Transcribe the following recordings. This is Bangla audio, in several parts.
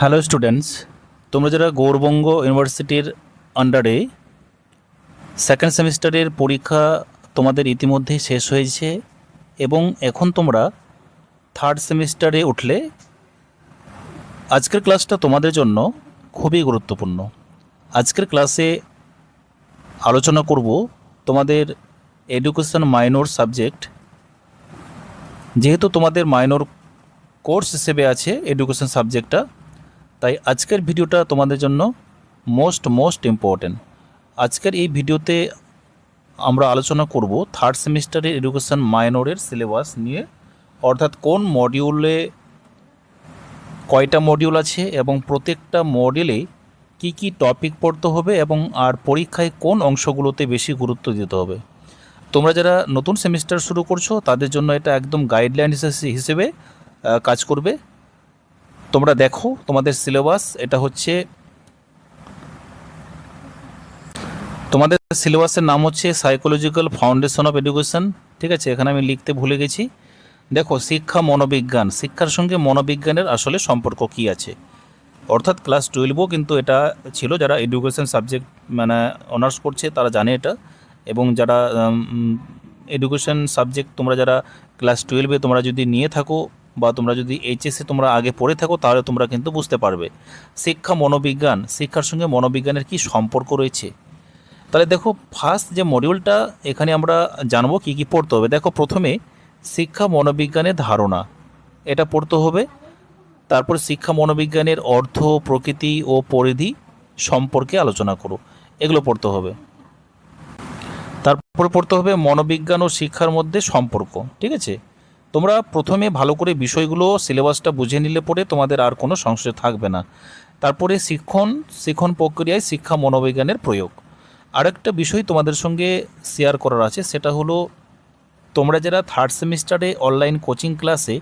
হ্যালো স্টুডেন্টস তোমরা যারা গৌরবঙ্গ ইউনিভার্সিটির আন্ডারে সেকেন্ড সেমিস্টারের পরীক্ষা তোমাদের ইতিমধ্যেই শেষ হয়েছে এবং এখন তোমরা থার্ড সেমিস্টারে উঠলে, আজকের ক্লাসটা তোমাদের জন্য খুবই গুরুত্বপূর্ণ। আজকের ক্লাসে আলোচনা করব তোমাদের এডুকেশন মাইনর সাবজেক্ট যেহেতু তোমাদের মাইনর কোর্স হিসেবে আছে এডুকেশন সাবজেক্টটা তাই আজকের ভিডিওটা তোমাদের জন্য মোস্ট মোস্ট ইম্পর্ট্যান্ট আজকের এই ভিডিওতে আমরা আলোচনা করব থার্ড সেমিস্টারের এডুকেশন মাইনরের সিলেবাস নিয়ে, অর্থাৎ কোন মডিউলে কয়টা মডিউল আছে এবং প্রত্যেকটা মডিউলে কি কি টপিক পড়তে হবে এবং আর পরীক্ষায় কোন অংশগুলোতে বেশি গুরুত্ব দিতে হবে। তোমরা যারা নতুন সেমিস্টার শুরু করছ, তাদের জন্য এটা একদম গাইডলাইন হিসেবে কাজ করবে। তোমরা দেখো তোমাদের সিলেবাস, এটা হচ্ছে তোমাদের সিলেবাসের নাম হচ্ছে সাইকোলজিক্যাল ফাউন্ডেশন অফ এডুকেশন ঠিক আছে? এখানে আমি লিখতে ভুলে গেছি। দেখো, শিক্ষা মনোবিজ্ঞান। শিক্ষার সঙ্গে মনোবিজ্ঞানের আসলে সম্পর্ক কি আছে? অর্থাৎ ক্লাস টুয়েলভও কিন্তু এটা ছিল, যারা এডুকেশন সাবজেক্ট মানে অনার্স করছে তারা জানে এটা। এবং যারা এডুকেশন সাবজেক্ট তোমরা যারা ক্লাস টুয়েলভে তোমরা যদি নিয়ে থাকো বা তোমরা যদি এইচএসে তোমরা আগে পড়ে থাকো, তাহলে তোমরা কিন্তু বুঝতে পারবে। শিক্ষা মনোবিজ্ঞান, শিক্ষার সঙ্গে মনোবিজ্ঞানের কি সম্পর্ক রয়েছে? তাহলে দেখো ফার্স্ট যে মডিউলটা এখানে আমরা জানব কি কি পড়তে হবে। দেখো, প্রথমে শিক্ষা মনোবিজ্ঞানের ধারণা। এটা পড়তে হবে। তারপর শিক্ষা মনোবিজ্ঞানের অর্থ, প্রকৃতি ও পরিধি সম্পর্কে আলোচনা করো। এগুলো পড়তে হবে। তারপর পড়তে হবে মনোবিজ্ঞান ও শিক্ষার মধ্যে সম্পর্ক, ঠিক আছে? তোমরা প্রথমে ভালো করে বিষয়গুলো, সিলেবাসটা বুঝে নিলে পরে তোমাদের আর কোনো সংশয় থাকবে না। তারপরে শিক্ষণ শিক্ষণ প্রক্রিয়ায় শিক্ষা মনোবিজ্ঞানের প্রয়োগ। আরেকটা বিষয় তোমাদের সঙ্গে শেয়ার করার আছে, সেটা হলো তোমরা যারা থার্ড সেমিস্টারে অনলাইন কোচিং ক্লাসে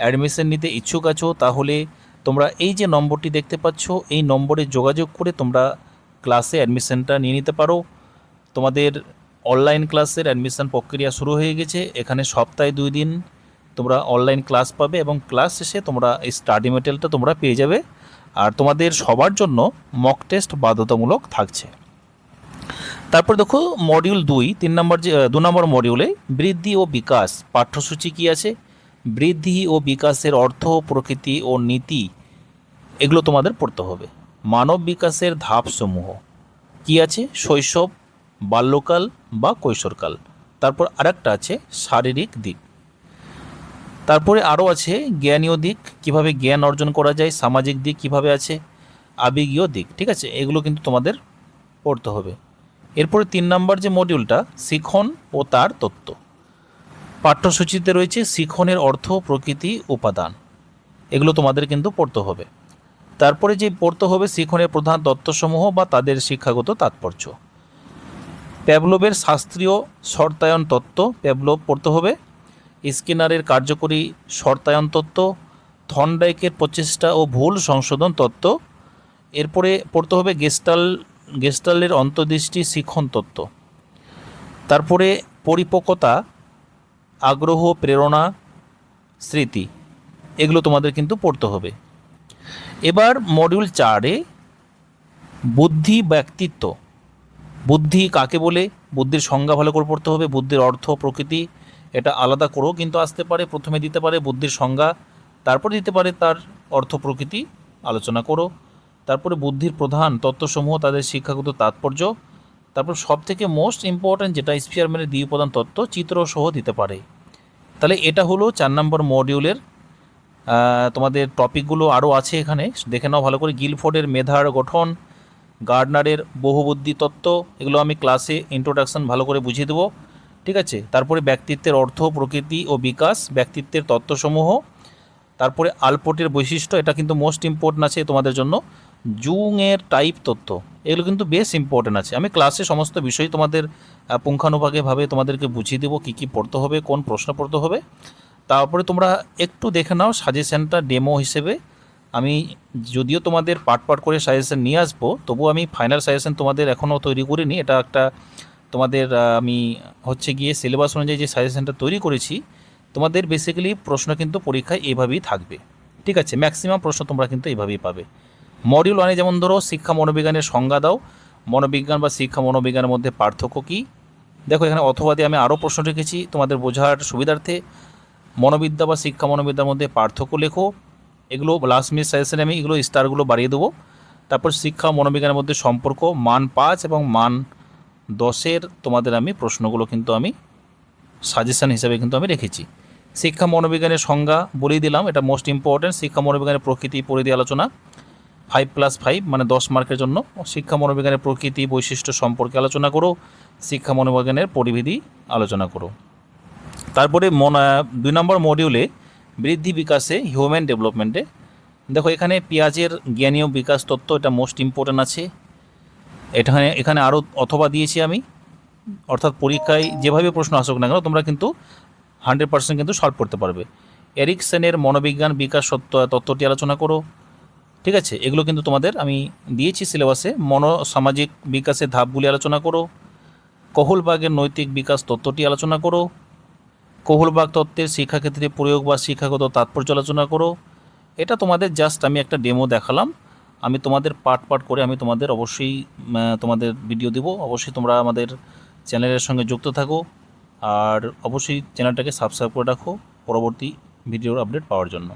অ্যাডমিশন নিতে ইচ্ছুক আছো, তাহলে তোমরা এই যে নম্বরটি দেখতে পাচ্ছ, এই নম্বরে যোগাযোগ করে তোমরা ক্লাসে অ্যাডমিশনটা নিয়ে নিতে পারো। তোমাদের অনলাইন ক্লাসের অ্যাডমিশন প্রক্রিয়া শুরু হয়ে গেছে, এখানে সপ্তাহে দুই দিন তোমরা অনলাইন ক্লাস পাবে এবং ক্লাস শেষে তোমরা এই স্টাডি মেটেরিয়ালটা তোমরা পেয়ে যাবে। আর তোমাদের সবার জন্য মক টেস্ট বাধ্যতামূলক থাকছে। তারপর দেখো মডিউল দুই, তিন নম্বর যে দু নম্বর মডিউলে বৃদ্ধি ও বিকাশ পাঠ্যসূচি কী আছে? বৃদ্ধি ও বিকাশের অর্থ, প্রকৃতি ও নীতি এগুলো তোমাদের পড়তে হবে। মানব বিকাশের ধাপসমূহ কি আছে? শৈশব, বাল্যকাল বা কৈশোরকাল। তারপর আরেকটা আছে শারীরিক দিক। তারপরে আরও আছে জ্ঞানীয় দিক, কীভাবে জ্ঞান অর্জন করা যায়, সামাজিক দিক কীভাবে আছে, আবেগীয় দিক, ঠিক আছে? এগুলো কিন্তু তোমাদের পড়তে হবে। এরপরে তিন নম্বর যে মডিউলটা শিখন ও তার তত্ত্ব। পাঠ্যসূচিতে রয়েছে শিখনের অর্থ, প্রকৃতি, উপাদান। এগুলো তোমাদের কিন্তু পড়তে হবে। তারপরে যে পড়তে হবে শিখনের প্রধান তত্ত্বসমূহ বা তাদের শিক্ষাগত তাৎপর্য। প্যাভলোভের শাস্ত্রীয় শর্তায়ন তত্ত্ব, প্যাভলোভ পড়তে হবে। স্কিনারের কার্যকরী শর্তায়ন তত্ত্ব, থনডাইকের প্রচেষ্টা ও ভুল সংশোধন তত্ত্ব, এরপরে পড়তে হবে গেস্টাল, গেস্টালের অন্তর্দৃষ্টি শিখন তত্ত্ব। তারপরে পরিপক্কতা, আগ্রহ, প্রেরণা, স্মৃতি, এগুলো তোমাদের কিন্তু পড়তে হবে। এবার মডিউল চারে বুদ্ধি, ব্যক্তিত্ব। বুদ্ধি কাকে বলে? বুদ্ধির সংজ্ঞা ভালো করে পড়তে হবে, বুদ্ধির অর্থ, প্রকৃতি এটা আলাদা করেও কিন্তু আসতে পারে, প্রথমে দিতে পারে বুদ্ধির সংজ্ঞা, তারপর দিতে পারে তার অর্থ প্রকৃতি, আলোচনা করো। তারপরে বুদ্ধির প্রধান তত্ত্বসমূহ, তাদের শিক্ষাগত তাৎপর্য। তারপর সব থেকে মোস্ট ইম্পর্ট্যান্ট যেটা স্পিয়ারম্যানের দ্বি উপাদান তত্ত্ব, চিত্রসহ দিতে পারে। তাহলে এটা হলো চার নম্বর মডিউলের তোমাদের টপিকগুলো আরও আছে এখানে, দেখে নাও ভালো করে। গিলফোর্ডের মেধার গঠন, গার্ডনারের বহুবুদ্ধি তত্ত্ব, এগুলো আমি ক্লাসে ইন্ট্রোডাকশন ভালো করে বুঝিয়ে দেবো। ঠিক আছে? তারপরে ব্যক্তিত্বের অর্থ প্রকৃতি ও বিকাশ ব্যক্তিত্বের তত্ত্বসমূহ তারপরে আলপোটের বৈশিষ্ট্য এটা কিন্তু মোস্ট ইম্পর্টেন্ট আছে তোমাদের জন্য জুংয়ের টাইপ তত্ত্ব এগুলো কিন্তু বেশ ইম্পর্টেন্ট আছে। আমি ক্লাসে সমস্ত বিষয় তোমাদের আহ, পুঙ্খানুপুঙ্খভাবে তোমাদেরকে বুঝিয়ে দেবো কী কী পড়তে হবে কোন প্রশ্ন পড়তে হবে। তারপরে তোমরা একটু দেখে নাও সাজেশনটা ডেমো হিসেবে। আমি যদিও তোমাদের পার্ট পার্ট করে সাজেশন নিয়ে আসব তবু আমি ফাইনাল সাজেশন তোমাদের এখনও তৈরি করিনি এটা একটা তোমাদের আমি হচ্ছে গিয়ে সিলেবাস অনুযায়ী যে সাজেশনটা তৈরি করেছি, তোমাদের বেসিক্যালি প্রশ্ন কিন্তু পরীক্ষায় এভাবেই থাকবে। ঠিক আছে? ম্যাক্সিমাম প্রশ্ন তোমরা কিন্তু এইভাবেই পাবে। মডিউল ওয়ানে যেমন ধরো, শিক্ষা মনোবিজ্ঞানের সংজ্ঞা দাও। মনোবিজ্ঞান বা শিক্ষা মনোবিজ্ঞানের মধ্যে পার্থক্য কী? দেখো, এখানে অথবা দিয়ে আমি আরও প্রশ্ন রেখেছি, তোমাদের বোঝার সুবিধার্থে। মনোবিদ্যা বা শিক্ষা মনোবিদ্যার মধ্যে পার্থক্য লেখো। এগুলো লাস্ট মিনিট সাজেশনে আমি এগুলো স্টারগুলো বাড়িয়ে দেবো। তারপর শিক্ষা মনোবিজ্ঞানের মধ্যে সম্পর্ক, মান পাঁচ এবং মান দশের তোমাদের আমি প্রশ্নগুলো কিন্তু আমি সাজেশান হিসাবে কিন্তু আমি রেখেছি। শিক্ষা মনোবিজ্ঞানের সংজ্ঞা বলেই দিলাম, এটা মোস্ট ইম্পর্ট্যান্ট শিক্ষা মনোবিজ্ঞানের প্রকৃতি পরিধি আলোচনা। ফাইভ প্লাস ফাইভ মানে দশ মার্কের জন্য। শিক্ষা মনোবিজ্ঞানের প্রকৃতি বৈশিষ্ট্য সম্পর্কে আলোচনা করো, শিক্ষা মনোবিজ্ঞানের পরিবিধি আলোচনা করো। তারপরে মন দুই নম্বর মডিউলে বৃদ্ধি বিকাশে হিউম্যান ডেভেলপমেন্টে দেখো এখানে পেঁয়াজের জ্ঞানীয় বিকাশ তত্ত্ব এটা মোস্ট ইম্পর্ট্যান্ট আছে। এখানে এখানে আরও অথবা দিয়েছি আমি। অর্থাৎ পরীক্ষায় যেভাবে প্রশ্ন আসুক না কেন, তোমরা কিন্তু হান্ড্রেড পার্সেন্ট কিন্তু সলভ করতে পারবে। এরিকসেনের মনোবিজ্ঞান, বিকাশ সত্য, তত্ত্বটি আলোচনা করো। ঠিক আছে? এগুলো কিন্তু তোমাদের আমি দিয়েছি সিলেবাসে। মনো সামাজিক বিকাশের ধাপগুলি আলোচনা করো। কহুলবাগের নৈতিক বিকাশ তত্ত্বটি আলোচনা করো। কহুলবাগ তত্ত্বের শিক্ষাক্ষেত্রে প্রয়োগ বা শিক্ষাগত তাৎপর্য আলোচনা করো। এটা তোমাদের জাস্ট আমি একটা ডেমো দেখালাম। আমি তোমাদের পার্ট পার্ট করে আমি তোমাদের অবশ্যই তোমাদের ভিডিও দেবো। অবশ্যই তোমরা আমাদের চ্যানেলের সঙ্গে যুক্ত থাকো। আর অবশ্যই চ্যানেলটাকে সাবস্ক্রাইব করে রাখো পরবর্তী ভিডিওর আপডেট পাওয়ার জন্য।